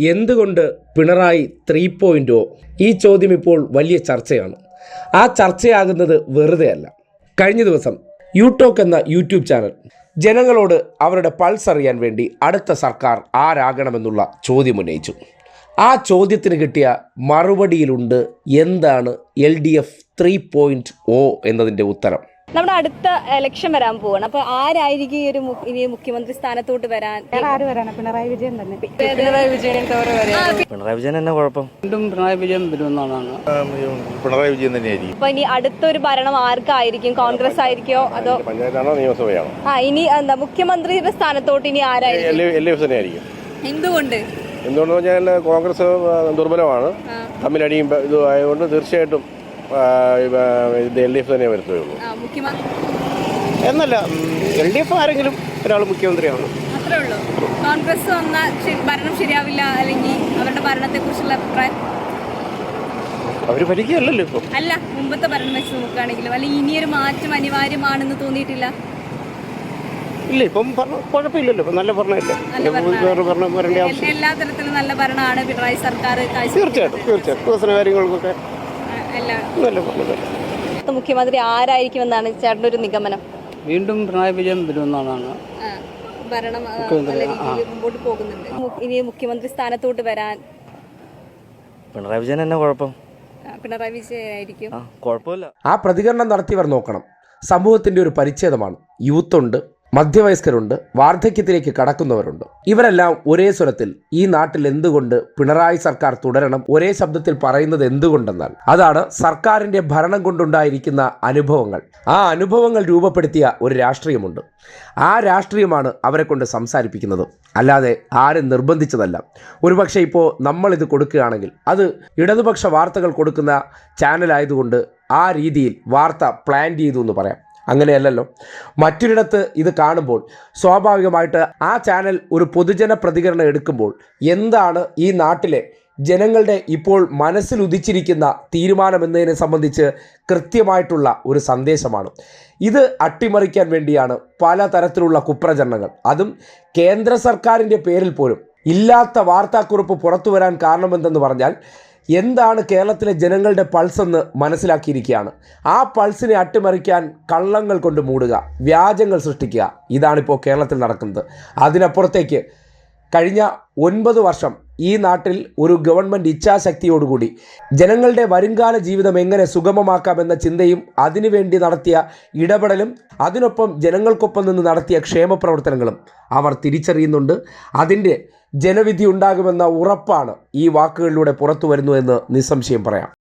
എന്തുകൊണ്ട് Pinarayi three point ഈ ചോദ്യം ഇപ്പോൾ വലിയ ചർച്ചയാണ്. ആ ചർച്ചയാകുന്നത് വെറുതെയല്ല. കഴിഞ്ഞ ദിവസം യൂടോക്ക് എന്ന യൂട്യൂബ് ചാനൽ ജനങ്ങളോട് അവരുടെ പൾസ് അറിയാൻ വേണ്ടി അടുത്ത സർക്കാർ ആരാകണമെന്നുള്ള ചോദ്യം ഉന്നയിച്ചു. ആ ചോദ്യത്തിന് കിട്ടിയ മറുപടിയിലുണ്ട് എന്താണ് L D F three point O എന്നതിന്റെ ഉത്തരം. നമ്മുടെ അടുത്ത ഇലക്ഷൻ വരാൻ പോവാണ്. അപ്പൊ ആരായിരിക്കും ഈ ഒരു മു- ഇനി മുഖ്യമന്ത്രി സ്ഥാനത്തോട്ട് വരാൻ? വേറെ ആര് വരാനാ? പിണറായി വിജയൻ തന്നെ. പിണറായി വിജയൻ തന്നെ കുഴപ്പം. വീണ്ടും പിണറായി വിജയൻ വരുമെന്നാണ്. പിണറായി വിജയൻ തന്നെയായിരിക്കും. അപ്പൊ ഇനി അടുത്തൊരു ഭരണം ആർക്കായിരിക്കും? കോൺഗ്രസ് ആയിരിക്കോ? അതോ പഞ്ചായത്താണോ നിയമസഭയാണോ? ആ ഇനി എന്താ മുഖ്യമന്ത്രിയുടെ സ്ഥാനത്തോട്ട് ഇനി ആരായിരിക്കും? എൽ എൽ ഡി എഫ് തന്നെയായിരിക്കും. എന്തുകൊണ്ട്? എന്തുകൊണ്ടെന്ന് പറഞ്ഞാൽ കോൺഗ്രസ് ദുർബലമാണ്. തമ്മിലടിയും ഇതും ആയതുകൊണ്ട് തീർച്ചയായിട്ടും ഇത് എൽ ഡി എഫ് തന്നെ വരുത്തുകയുള്ളൂ. ആ, മുഖ്യമന്ത്രി. എന്നല്ല എൽ ഡി എഫ് ആരെങ്കിലും ഒരാൾ മുഖ്യമന്ത്രിയാണ് കോൺഗ്രസ് വന്നാൽ ഭരണം ശരിയാവില്ല അല്ലെങ്കിൽ അവരുടെ ഭരണത്തെ കുറിച്ചുള്ള അഭിപ്രായം. അവർ ഭരിക്കുകയല്ലല്ലോ ഇപ്പം. അല്ല മുമ്പത്തെ ഭരണം വെച്ച് നോക്കുകയാണെങ്കിലും അല്ലെങ്കിൽ ഇനിയൊരു മാറ്റം അനിവാര്യമാണെന്ന് തോന്നിയിട്ടില്ല. ഇല്ല ഇപ്പം കുഴപ്പമില്ലല്ലോ ഇപ്പം നല്ല ഭരണമില്ല? എല്ലാ തരത്തിലും നല്ല ഭരണമാണ് പിണറായി സർക്കാർ തീർച്ചയായിട്ടും തീർച്ചയായിട്ടും. വികസന കാര്യങ്ങൾക്കൊക്കെ മുഖ്യമന്ത്രി ആരായിരിക്കുമെന്നാണ് ചേട്ടന്റെ ഒരു നിഗമനം? വീണ്ടും പിണറായി വിജയൻ വരുമെന്നാണ്. ഭരണം മുമ്പോട്ട് പോകുന്നുണ്ട്. ഇനി മുഖ്യമന്ത്രി സ്ഥാനത്തോട്ട് വരാൻ പിണറായി വിജയൻ എന്നെ കുഴപ്പം. ആ, പിണറായി വിജയനായിരിക്കും കുഴപ്പമില്ല. ആ പ്രതികരണം നടത്തിയവർ നോക്കണം. സമൂഹത്തിന്റെ ഒരു പരിച്ഛേദമാണ്. യൂത്തുണ്ട് മധ്യവയസ്കരുണ്ട് വാർദ്ധക്യത്തിലേക്ക് കടക്കുന്നവരുണ്ട്. ഇവരെല്ലാം ഒരേ സ്വരത്തിൽ ഈ നാട്ടിൽ എന്തുകൊണ്ട് പിണറായി സർക്കാർ തുടരണം ഒരേ ശബ്ദത്തിൽ പറയുന്നത് എന്തുകൊണ്ടെന്നാൽ അതാണ് സർക്കാരിന്റെ ഭരണം കൊണ്ടുണ്ടായിരിക്കുന്ന അനുഭവങ്ങൾ. ആ അനുഭവങ്ങൾ രൂപപ്പെടുത്തിയ ഒരു രാഷ്ട്രീയമുണ്ട്. ആ രാഷ്ട്രീയമാണ് അവരെ കൊണ്ട് സംസാരിപ്പിക്കുന്നത്. അല്ലാതെ ആരും നിർബന്ധിച്ചതല്ല. ഒരുപക്ഷെ ഇപ്പോൾ ഇത് കൊടുക്കുകയാണെങ്കിൽ അത് ഇടതുപക്ഷ വാർത്തകൾ കൊടുക്കുന്ന ചാനലായതുകൊണ്ട് ആ രീതിയിൽ വാർത്ത പ്ലാൻ ചെയ്തു എന്ന് പറയാം. അങ്ങനെയല്ലല്ലോ. മറ്റൊരിടത്ത് ഇത് കാണുമ്പോൾ സ്വാഭാവികമായിട്ട് ആ ചാനൽ ഒരു പൊതുജന പ്രതികരണം എടുക്കുമ്പോൾ എന്താണ് ഈ നാട്ടിലെ ജനങ്ങളുടെ ഇപ്പോൾ മനസ്സിൽ ഉദിച്ചിരിക്കുന്ന തീരുമാനമെന്നതിനെ സംബന്ധിച്ച് കൃത്യമായിട്ടുള്ള ഒരു സന്ദേശമാണ്. ഇത് അട്ടിമറിക്കാൻ വേണ്ടിയാണ് പലതരത്തിലുള്ള കുപ്രചരണങ്ങൾ. അതും കേന്ദ്ര സർക്കാരിന്റെ പേരിൽ പോലും ഇല്ലാത്ത വാർത്താക്കുറിപ്പ് പുറത്തു വരാൻ കാരണമെന്തെന്ന് പറഞ്ഞാൽ എന്താണ് കേരളത്തിലെ ജനങ്ങളുടെ പൾസ് എന്ന് മനസ്സിലാക്കിയിരിക്കുകയാണ്. ആ പൾസിനെ അട്ടിമറിക്കാൻ കള്ളങ്ങൾ കൊണ്ട് മൂടുക വ്യാജങ്ങൾ സൃഷ്ടിക്കുക. ഇതാണിപ്പോൾ കേരളത്തിൽ നടക്കുന്നത്. അതിനപ്പുറത്തേക്ക് കഴിഞ്ഞ ഒൻപത് വർഷം ഈ നാട്ടിൽ ഒരു ഗവൺമെന്റ് ഇച്ഛാശക്തിയോടുകൂടി ജനങ്ങളുടെ വരുംകാല ജീവിതം എങ്ങനെ സുഗമമാക്കാമെന്ന ചിന്തയും അതിനുവേണ്ടി നടത്തിയ ഇടപെടലും അതിനൊപ്പം ജനങ്ങൾക്കൊപ്പം നിന്ന് നടത്തിയ ക്ഷേമ പ്രവർത്തനങ്ങളും അവർ തിരിച്ചറിയുന്നുണ്ട്. അതിന്റെ ജനവിധി ഉണ്ടാകുമെന്ന ഉറപ്പാണ് ഈ വാക്കുകളിലൂടെ പുറത്തു വരുന്നു എന്ന് നിസ്സംശയം പറയാം.